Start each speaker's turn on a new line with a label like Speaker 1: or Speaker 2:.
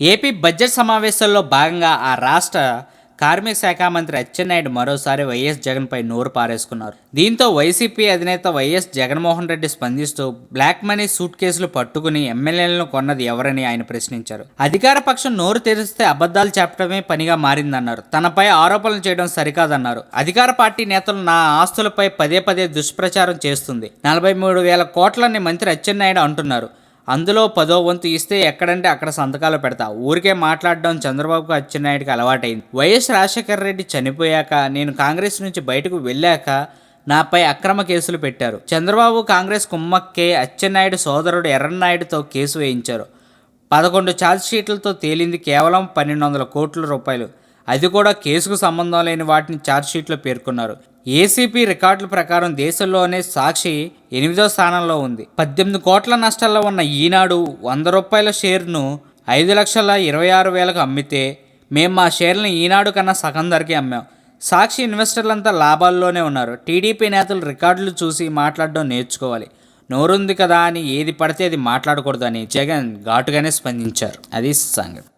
Speaker 1: AP budget సమావేశంలో భాగంగా ఆ రాష్ట్ర కార్మిక శాఖ మంత్రి అచ్చెన్నాయుడు మరోసారి వైఎస్ జగన్పై నోరు పారేసుకున్నారు. దీంతో వైసీపీ అధినేత వైఎస్ జగన్మోహన్ రెడ్డి స్పందిస్తూ బ్లాక్ మనీ సూట్ కేసులు పట్టుకుని ఎమ్మెల్యేలను కొన్నది ఎవరని ఆయన ప్రశ్నించారు. అధికార పక్షం నోరు తెరిస్తే అబద్ధాలు చెప్పడమే పనిగా మారిందన్నారు. తనపై ఆరోపణలు చేయడం సరికాదన్నారు. అధికార పార్టీ నేతలు నా ఆస్తులపై పదే పదే దుష్ప్రచారం చేస్తుంది. నలభై మూడు వేల కోట్లని మంత్రి అచ్చెన్నాయుడు అంటున్నారు. అందులో పదో వంతు ఇస్తే ఎక్కడంటే అక్కడ సంతకాలు పెడతా. ఊరికే మాట్లాడడం చంద్రబాబుకు అచ్చెన్నాయుడికి అలవాటైంది. వైఎస్ రాజశేఖర రెడ్డి చనిపోయాక నేను కాంగ్రెస్ నుంచి బయటకు వెళ్ళాక నాపై అక్రమ కేసులు పెట్టారు. చంద్రబాబు కాంగ్రెస్ కుమ్మక్కే అచ్చెన్నాయుడు సోదరుడు ఎర్రన్నాయుడుతో కేసు వేయించారు. పదకొండు ఛార్జ్షీట్లతో తేలింది కేవలం పన్నెండు వందల కోట్ల రూపాయలు. అది కూడా కేసుకు సంబంధం లేని వాటిని ఛార్జ్షీట్లో పేర్కొన్నారు. ఏసీపీ రికార్డుల ప్రకారం దేశంలోనే సాక్షి ఎనిమిదో స్థానంలో ఉంది. పద్దెనిమిది కోట్ల నష్టాల్లో ఉన్న ఈనాడు వంద రూపాయల షేర్ను ఐదు లక్షల ఇరవై ఆరు వేలకు అమ్మితే మేము మా షేర్లను ఈనాడు కన్నా సగం ధరకే అమ్మాం. సాక్షి ఇన్వెస్టర్లంతా లాభాల్లోనే ఉన్నారు. టీడీపీ నేతలు రికార్డులు చూసి మాట్లాడడం నేర్చుకోవాలి. నోరుంది కదా అని ఏది పడితే అది మాట్లాడకూడదని జగన్ ఘాటుగానే స్పందించారు. అది సంగతి.